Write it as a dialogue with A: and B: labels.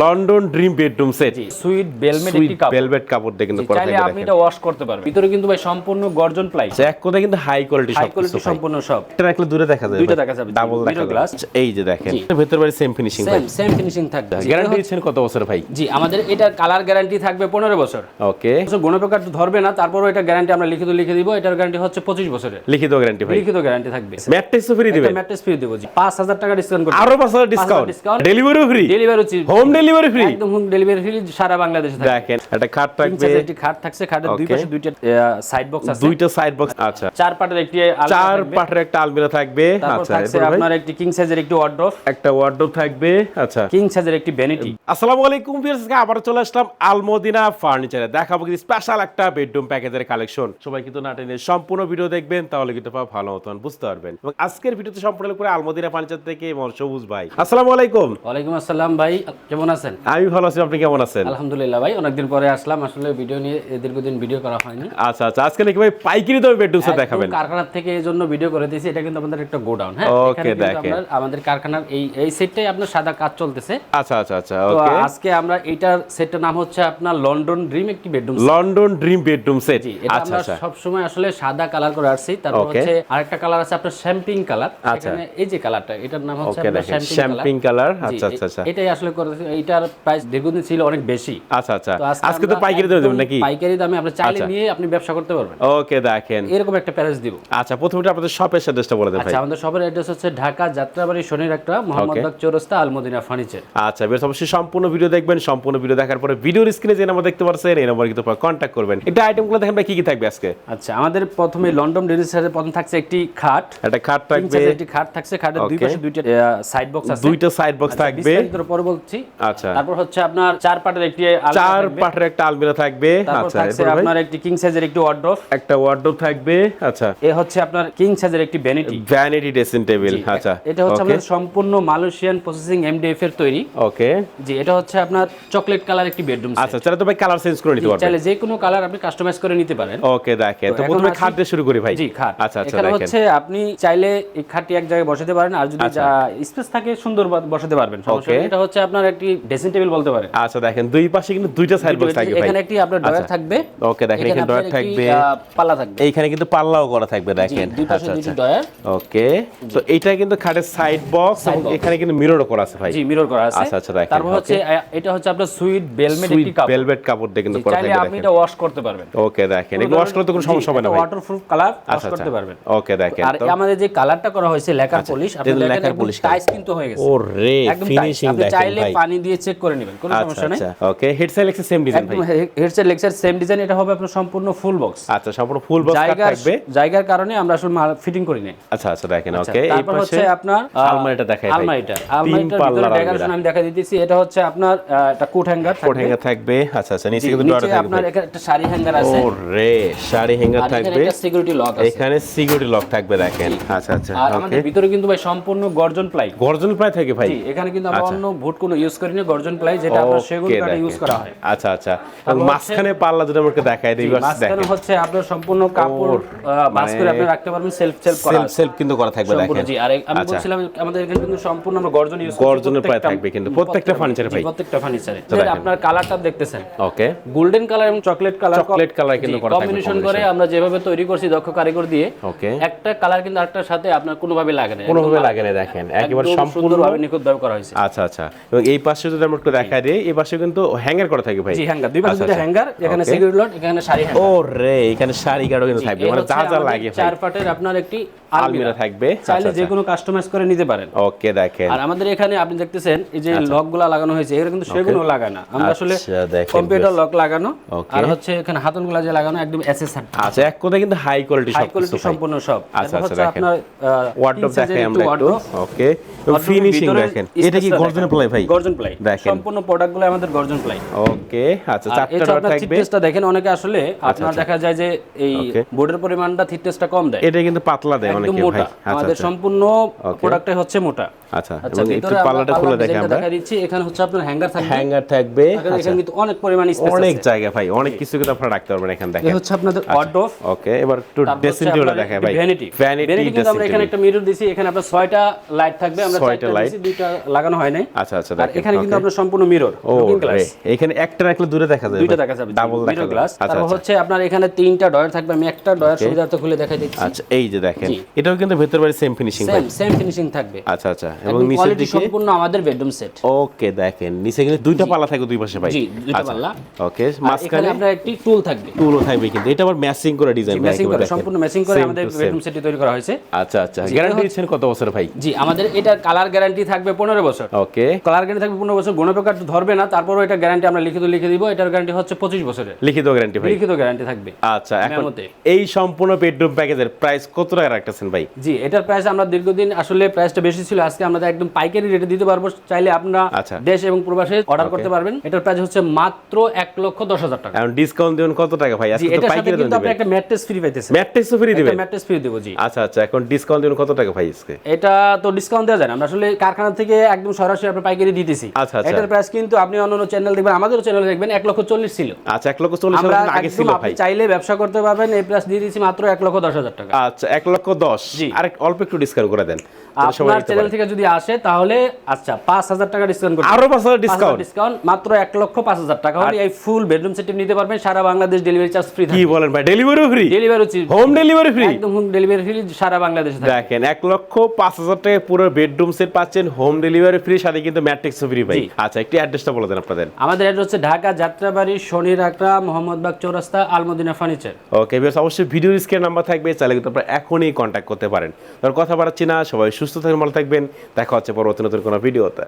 A: London dream bedroom set
B: suite velvet একটি কাপড়।
A: Velvet কাপড় দিয়ে কিন্তু করা
B: চাইলে আপনি এটা ওয়াশ করতে পারবেন। ভিতরে কিন্তু ভাই সম্পূর্ণ গর্জন প্লাই।
A: আচ্ছা, এক কথায় কিন্তু হাই কোয়ালিটি সব কিছু
B: কোয়ালিটি সম্পূর্ণ সব।
A: এটা রাখলে দূরে দেখা যাবে
B: দুইটা দেখা যাবে,
A: ডাবল দেখা যাবে।
B: glass।
A: আচ্ছা, এই যে দেখেন। ভেতর বাড়ি same finishing
B: same same finishing থাকবে।
A: গ্যারান্টি দিচ্ছেন কত বছর ভাই?
B: জি আমাদের এটা কালার গ্যারান্টি থাকবে পনেরো বছর।
A: ওকে
B: গুণপ্রকার ধরবে না তারপরও এটা গ্যারান্টি আমরা লিখিত লিখে দিব এটার গ্যারান্টি হচ্ছে পঁচিশ বছরের।
A: লিখিত গ্যারান্টি ভাই।
B: লিখিত গ্যারান্টি থাকবে।
A: ম্যাট্রেস ফ্রি দিবেন?
B: ম্যাট্রেস ফ্রি দেবো জি। পাঁচ হাজার টাকা ডিসকাউন্ট করব
A: আরও পাঁচ হাজার discount
B: discount।
A: ডেলিভারিও free
B: delivery
A: home delivery free
B: একদম হোম ডেলিভারি ফ্রি সারা বাংলাদেশে থাকবে
A: দেখেন একটা খাট থাকবে।
B: একটি খাট থাকছে খাটের দুই পাশে দুইটা সাইড বক্স আছে।
A: দুইটা সাইড বক্স আচ্ছা।
B: চার পাটের একটি
A: চার পাটের একটা আলমিরা থাকবে। আচ্ছা
B: আপনার একটি কিং সাইজের একটি ওয়ার্ড্রপ
A: একটা ওয়ার্ডরোব থাকবে আচ্ছা।
B: কিং সাইজের একটি ভ্যানিটি
A: আসসালামু আলাইকুম ভিউয়ার্স আবার চলে আসলাম আলমদিনা ফার্নিচারে দেখাবো কিন্তু স্পেশাল একটা বেডরুম প্যাকেজের কালেকশন সবাই কিন্তু না টেনে সম্পূর্ণ ভিডিও দেখবেন তাহলে কিন্তু ভালো মতন বুঝতে পারবেন। এবং আজকের ভিডিওতে সম্পূর্ণ করে আলমদিনা ফার্নিচার থেকে সবুজ ভাই। আসসালামু আলাইকুম।
B: ওয়ালাইকুম আসসালাম ভাই কেমন আছেন?
A: আমি ভালো আছি আপনি কেমন আছেন?
B: আলহামদুলিল্লাহ ভাই অনেকদিন পরে আসলাম। আসলে ভিডিও নিয়ে দীর্ঘদিন ভিডিও করা হয়নি।
A: আচ্ছা আচ্ছা আজকে নাকি ভাই পাইকারি দামে বেডরুম সেট দেখাবেন।
B: কারখানার থেকে এই জন্য ভিডিও করে দিয়েছি এটা কিন্তু আমাদের একটা গোডাউন হ্যাঁ? কিন্তু
A: দেখেন।
B: আমাদের কারখানার এই এই সেটটাই আপনার সাদা কাজ চলতেছে।
A: আচ্ছা আচ্ছা আচ্ছা
B: তো
A: ওকে
B: আজকে আমরা এইটার সেটটার নাম হচ্ছে আপনার লন্ডন ড্রিম একটি bedroom
A: London dream bedroom set আচ্ছা
B: আমরা
A: আচ্ছা।
B: সব সময় আসলে সাদা কালার করে আসছি তারপর. হচ্ছে আরেকটা কালার আছে আপনার শ্যাম্পিং কালার
A: আচ্ছা।
B: এখানে এই যে কালারটা এটার নাম হচ্ছে
A: ওকে
B: শ্যাম্পিং
A: কালার আচ্ছা আচ্ছা আচ্ছা।
B: এটাই আসলে করে এইটার প্রাইস দীর্ঘদিন ছিল অনেক বেশি।
A: আচ্ছা আচ্ছা। আজকে তো পাইকারি দামে দেবেন নাকি?
B: পাইকারি দামে আপনি চাইলে
A: আচ্ছা।
B: নিয়ে আপনি ব্যবসা করতে পারবেন।
A: ওকে দেখেন।
B: এরকম একটা প্যারেজ দিব।
A: আচ্ছা প্রথমে আপনাদের শপের অ্যাড্রেসটা বলে দেন ভাই।
B: আচ্ছা আমাদের সবার অ্যাড্রেস হচ্ছে ঢাকা যাত্রাবাড়ি শনির একটা মোহাম্মদ বাগ চৌরাস্তা আলমদিনা ফার্নিচার
A: আচ্ছা বেশ অবশ্যই সম্পূর্ণ ভিডিও দেখবেন সম্পূর্ণ ভিডিও দেখার পরে ভিডিওর স্ক্রিনে যে নাম্বার দেখতে পাচ্ছেন এই নাম্বার কিন্তু কন্ট্যাক্ট করবেন। এটা আইটেমগুলো দেখেন ভাই কি কি থাকবে আজকে?
B: আচ্ছা আমাদের প্রথমে লন্ডন ডেনিস সাথে প্রথম থাকছে একটি খাট।
A: একটা খাট থাকবে।
B: একটি খাট থাকছে খাটের দুই পাশে দুইটা সাইড বক্স আছে
A: দুইটা সাইড বক্স
B: আচ্ছা,
A: থাকবে।
B: বিস্তারিত পরে বলছি।
A: আচ্ছা।
B: তারপর হচ্ছে আপনার চার পাটের একটি
A: চার পাটের একটা আলমিরা থাকবে। আচ্ছা
B: আপনার একটি কিং সাইজের একটি ওয়ার্ড্রপ
A: একটা ওয়ার্ডরোব থাকবে আচ্ছা।
B: এ হচ্ছে আপনার কিং সাইজের একটি ভ্যানিটি
A: ভ্যানিটি ড্রেসিং টেবিল আচ্ছা।
B: এটা হচ্ছে আমাদের সম্পূর্ণ মালয়েশিয়ান প্রসেসিং এমডিএফ এর তৈরি।
A: ওকে
B: জি এটা হচ্ছে আপনার চকলেট কালার একটি বেডরুম
A: আচ্ছা চাইলে তো ভাই কালার চেঞ্জ করে নিতে পারবেন।
B: চাইলে যে কোনো কালার আপনি কাস্টমাইজ করে নিতে পারেন।
A: ওকে দেখেন। তো প্রথমে খাট দিয়ে শুরু করি ভাই।
B: জি খাট।
A: আচ্ছা আচ্ছা
B: এখানে হচ্ছে আপনি চাইলে এই খাটটি এক জায়গায় বসাতে পারেন আর যদি স্পেস থাকে সুন্দর বসাতে পারবেন সমস্যা এটা হচ্ছে আপনার একটি ড্রেসিং টেবিল বলতে পারেন
A: আচ্ছা দেখেন দুই পাশে কিন্তু দুইটা সাইড বক্স থাকবে
B: এখানে একটি আপনার ডয়ার
A: আচ্ছা।
B: থাকবে
A: ওকে দেখেন এখানে ডয়ার থাকবে।
B: পাল্লা থাকবে।
A: এইখানে কিন্তু পাল্লাও করা থাকবে দেখেন।
B: দুই পাশে
A: আচ্ছা
B: দুইটি
A: আচ্ছা।
B: ডয়ার
A: ওকে তো এইটা কিন্তু খাটের সাইড বক্স এবং এখানে কিন্তু মিররও করা আছে ভাই।
B: জি মিরর করা আছে।
A: আচ্ছা, আচ্ছা, দেখেন,
B: তারপর হচ্ছে এটা হচ্ছে আপনার সুইট বেলমেট একটি কাপড়।
A: ভেলভেট কাপড় দিয়ে কিন্তু করা থাকবে
B: আপনি এটা ওয়াশ করতে পারবেন।
A: ওকে দেখেন এগুলো ওয়াশ করতে কোনো সমস্যা হবে না ভাই।
B: ওয়াটারপ্রুফ কালার ওয়াশ
A: আচ্ছা
B: করতে
A: আচ্ছা।
B: পারবেন।
A: ওকে দেখেন
B: আর
A: আচ্ছা,
B: আমাদের যে কালারটা করা হয়েছে লেকার পলিশ আপনি
A: এটা লেকার polish
B: টাইস কিন্তু হয়ে গেছে।
A: ও রে
B: একদম
A: ফিনিশিং
B: আপনি
A: দেখেন
B: চাইলে পানি দিয়ে চেক করে নেবেন কোনো
A: আচ্ছা
B: সমস্যা নেই।
A: আচ্ছা ওকে এক্সেস সেম ডিজাইন ভাই।
B: লেক্সার সেম ডিজাইন এটা হবে আপনার সম্পূর্ণ ফুল বক্স
A: আচ্ছা সম্পূর্ণ ফুল বক্স থাকবে।
B: জায়গার কারণে আমরা আসলে ফিটিং করি
A: আচ্ছা আচ্ছা দেখেন ওকে এই পাশে
B: হচ্ছে আপনার
A: আলমারিটা দেখাই
B: আলমারিটা।
A: তিন
B: ভিতরে ডেকোরেশন আমি দেখা দিতেছি এটা হচ্ছে আপনার একটা কোট হ্যাঙ্গার
A: কোট হ্যাঙ্গার থাকবে। আচ্ছা আচ্ছা নিচে কিন্তু থাকবে
B: আপনার এখানে একটা শাড়ি হ্যাঙ্গার আছে।
A: ও রে শাড়ি হ্যাঙ্গার থাকবে।
B: একটা সিকিউরিটি লক আছে।
A: এখানে সিকিউরিটি লক থাকবে দেখেন। আচ্ছা আচ্ছা
B: আর আমাদের ভিতরে কিন্তু ভাই সম্পূর্ণ গর্জন প্লাই।
A: গর্জন প্রায় থাকে ভাই।
B: এখানে কিন্তু আমরা অন্য ভুট কোনো ইউজ করি না গর্জন প্লাই যেটা আমরা সেগুন কাঠে ইউজ করা হয়।
A: আচ্ছা আচ্ছা। এবং মাঝখানে পাল্লা দুটো আমাকে দেখাই দিই
B: মাঝখানে হচ্ছে আপনার সম্পূর্ণ কাপড় বাস করে আপনি রাখতে পারবেন সেলফ সেলফ করা
A: সেলফ সেলফ কিন্তু করা থাকবে দেখেন।
B: জি আর আমি
A: আচ্ছা।
B: বলছিলাম আমাদের এখানে কিন্তু সম্পূর্ণ আমরা গর্জন ইউজ
A: গর্জনের প্রায় থাকবে কিন্তু প্রত্যেকটা ফার্নিচারে ভাই।
B: প্রত্যেকটা ফার্নিচারে। আপনার কালারটা দেখতেছেন।
A: ওকে
B: গোল্ডেন কালার এবং চকলেট কালার
A: Chocolate color কিন্তু করা থাকবে
B: কম্বিনেশন করে আমরা যেভাবে তৈরি করছি দক্ষ কারিগর দিয়ে
A: ওকে
B: একটা কালার কিন্তু আরেকটার সাথে আপনার কোনোভাবে লাগে না
A: কোনোভাবে লাগে না দেখেন। একেবারে
B: একদম
A: সম্পূর্ণ
B: সুন্দরভাবে নিখুঁতভাবে করা হয়েছে।
A: আচ্ছা আচ্ছা। এবং এই পাশে যদি আমরা একটু দেখাই দিই এই পাশে কিন্তু হ্যাঙ্গার করা থাকে ভাই।
B: জি হ্যাঙ্গার দুই পাশে
A: আচ্ছা,
B: দুটো
A: আচ্ছা।
B: হ্যাঙ্গার এখানে সিকিউরিটি লট এখানে শাড়ি হ্যাঙ্গার
A: রে এখানে শাড়ি গাড়ো কিন্তু থাকবে। মানে যা যা লাগে ভাই।
B: চার পাটের আপনার একটি
A: আলমিরা। থাকবে।
B: চাইলে
A: আচ্ছা
B: যে
A: আচ্ছা।
B: কোনো কাস্টমাইজ করে নিতে পারেন।
A: ওকে দেখেন।
B: আর আমাদের এখানে আপনি দেখতেছেন এই যে লকগুলা লাগানো হয়েছে এগুলো কিন্তু সেগুলো লাগানো আমরা আসলে
A: আচ্ছা,
B: কম্পিউটার লক লাগানো। আর হচ্ছে এখানে হাতলগুলা যে লাগানো একদম এসএসআর
A: আচ্ছা এক কথায় কিন্তু হাই কোয়ালিটি সব
B: কোয়ালিটি সম্পূর্ণ সব।
A: আচ্ছা, আচ্ছা, দেখেন।
B: আপনার
A: ওয়ার্ডরোব দেখাই আমরা একটু। ওকে ফিনিশিং দেখেন। এটা কি গর্জন প্লাই ভাই?
B: গর্জন প্লাই
A: দেখেন।
B: সম্পূর্ণ প্রোডাক্টগুলো আমাদের গর্জন প্লাই
A: ওকে আচ্ছা চারটা ডট থাকবে।
B: থিকনেসটা দেখেন অনেকে আসলে আপনার দেখা যায় যে এই বোর্ডের পরিমাণটা থিকনেসটা কম দেয়।
A: এটা কিন্তু পাতলা দেয় অনেকে ভাই। আচ্ছা
B: আমাদের
A: আচ্ছা।
B: সম্পূর্ণ প্রোডাক্টটাই হচ্ছে মোটা।
A: আচ্ছা
B: আচ্ছা
A: এবং একটু পাল্লাটা খুলে দেখে আমরা।
B: দেখা দিচ্ছি এখানে হচ্ছে আপনার হ্যাঙ্গার থাকবে।
A: হ্যাঙ্গার থাকবে।
B: এখানে
A: আচ্ছা।
B: কিন্তু অনেক পরিমাণ স্পেস
A: অনেক জায়গা ভাই অনেক কিছু কিন্তু আপনারা রাখতে পারবেন এখানে দেখেন।
B: হচ্ছে আপনাদের ওয়ার্ডরোব
A: ওকে এবার একটু ড্রেসিং টেবিল দেখায় ভাই।
B: ভ্যানিটি
A: ভ্যানিটি
B: কিন্তু আমরা এখানে একটা মিরর দিছি এখানে আপনার ছয়টা লাইট থাকবে আমরা
A: ছয়টা
B: ছয়টা
A: light।
B: দিছি দুইটা লাগানো হয় নাই।
A: আচ্ছা আচ্ছা দেখেন।
B: এখানে কিন্তু আপনার সম্পূর্ণ মিরর লুকিং গ্লাস
A: এখানে একটা রাখলে দূরে দেখা যাবে
B: দুইটা দেখা যাবে
A: ডাবল
B: মিরর গ্লাস তারপর
A: আচ্ছা।
B: হচ্ছে আপনার এখানে তিনটা ডয়ার থাকবে আমি একটা ডয়ার সুবিধার্থে খুলে দেখাই দিচ্ছি।
A: আচ্ছা এই যে দেখেন এটাও কিন্তু ভেতর বাড়ি same finishing
B: same same finishing থাকবে।
A: আচ্ছা আচ্ছা এবং নিচের
B: কোয়ালিটি
A: দিকে
B: সম্পূর্ণ আমাদের বেডরুম সেট
A: ওকে দেখেন নিচে কিন্তু দুইটা পাল্লা থাকবে দুই পাশে ভাই।
B: জি, দুইটা
A: আচ্ছা,
B: পাল্লা।
A: ওকে মাঝখানে
B: আপনার একটি টুল থাকবে।
A: টুলও থাকবে কিন্তু এটা আবার ম্যাচিং করে ডিজাইন
B: ম্যাচিং করে সম্পূর্ণ ম্যাচিং করে আমাদের বেডরুম সেটটি তৈরি করা হয়েছে।
A: আচ্ছা আচ্ছা গ্যারান্টি দিচ্ছেন কত বছর ভাই?
B: জি আমাদের এটা কালার গ্যারান্টি থাকবে পনেরো বছর।
A: ওকে
B: কালার গ্যারান্টি থাকবে পনেরো বছর কোনো প্রকার ধরবে না তারপরও এটা গ্যারান্টি আমরা লিখিত লিখে দিব এটার গ্যারান্টি হচ্ছে পঁচিশ বছরের।
A: লিখিত গ্যারান্টি ভাই।
B: লিখিত গ্যারান্টি থাকবে।
A: আচ্ছা এখন এই সম্পূর্ণ বেডরুম প্যাকেজের প্রাইস কত টাকা রাখতেছেন ভাই?
B: জি এটার প্রাইস আমরা দীর্ঘদিন আসলে প্রাইসটা বেশি ছিল আজকে আমরা একদম পাইকারি রেটে দিতে পারব। চাইলে আপনারা
A: আচ্ছা।
B: দেশ এবং প্রবাসে অর্ডার করতে পারবেন। এটার প্রাইস হচ্ছে মাত্র এক লক্ষ দশ হাজার টাকা।
A: এখন ডিসকাউন্ট দিবেন কত টাকা ভাই? আজকে তো পাইকারি
B: কিন্তু আপনি একটা ম্যাট্রেস ফ্রি পাইতেছেন
A: ম্যাট্রিক্সও ফ্রি দিবেন?
B: ম্যাট্রেস ফ্রি দেবো জি।
A: আচ্ছা আচ্ছা এখন ডিসকাউন্ট দিবেন কত টাকা ভাই আজকে?
B: এটা তো ডিসকাউন্ট দেওয়া যায় না। আমরা আসলে কারখানা থেকে একদম সরাসরি আপনার পাইকারি দিতেছি। এটার প্রাইস কিন্তু আপনি অন্য চ্যানেল দেখবেন আমাদেরও চ্যানেল দেখবেন এক লক্ষ চল্লিশ ছিল।
A: আচ্ছা এক লক্ষ চল্লিশ আগে ছিল ভাই।
B: চাইলে ব্যবসা করতে পারবেন এই প্রাইস দিয়ে দিচ্ছি মাত্র এক লক্ষ দশ হাজার টাকা।
A: আচ্ছা এক লক্ষ দশ।
B: জি।
A: আরেক অল্প একটু ডিসকাউন্ট করে দেন
B: আপনার চ্যানেল থেকে যদি আসে তাহলে আচ্ছা পাঁচ হাজার টাকা ডিসকাউন্ট
A: আরও পাঁচ হাজার ডিসকাউন্ট
B: ডিসকাউন্ট মাত্র এক লক্ষ পাঁচ হাজার টাকা হলে এই ফুল বেডরুম সেট নিতে পারবেন সারা বাংলাদেশ ডেলিভারি চার্জ ফ্রি
A: কি বলেন ভাই delivery free
B: delivery
A: home delivery free
B: একদম হোম ডেলিভারি ফ্রি সারা বাংলাদেশে
A: দেখেন এক লক্ষ পাঁচ হাজার টাকা পুরো বেডরুম সেট পাচ্ছেন হোম ডেলিভারি ফ্রি সাথে কিন্তু ম্যাট্রিক্স ফ্রি ভাই। আচ্ছা একটি অ্যাড্রেসটা বলে দেন আপনাদের।
B: আমাদের অ্যাড্রেস হচ্ছে ঢাকা যাত্রাবাড়ি শনির আকরা মোহাম্মদবাগ চৌরাস্তা আলমদিনা ফার্নিচার
A: ওকে বেশ অবশ্যই ভিডিও স্ক্রিন নাম্বার থাকবে চাইলে কিন্তু আপনারা এখনই কন্ট্যাক্ট করতে পারেন। ধর কথা বাড়াচ্ছি না সবাই সুস্থ থাকবেন ভালো থাকবেন। দেখা হচ্ছে পরবর্তী নতুন কোনো ভিডিওতে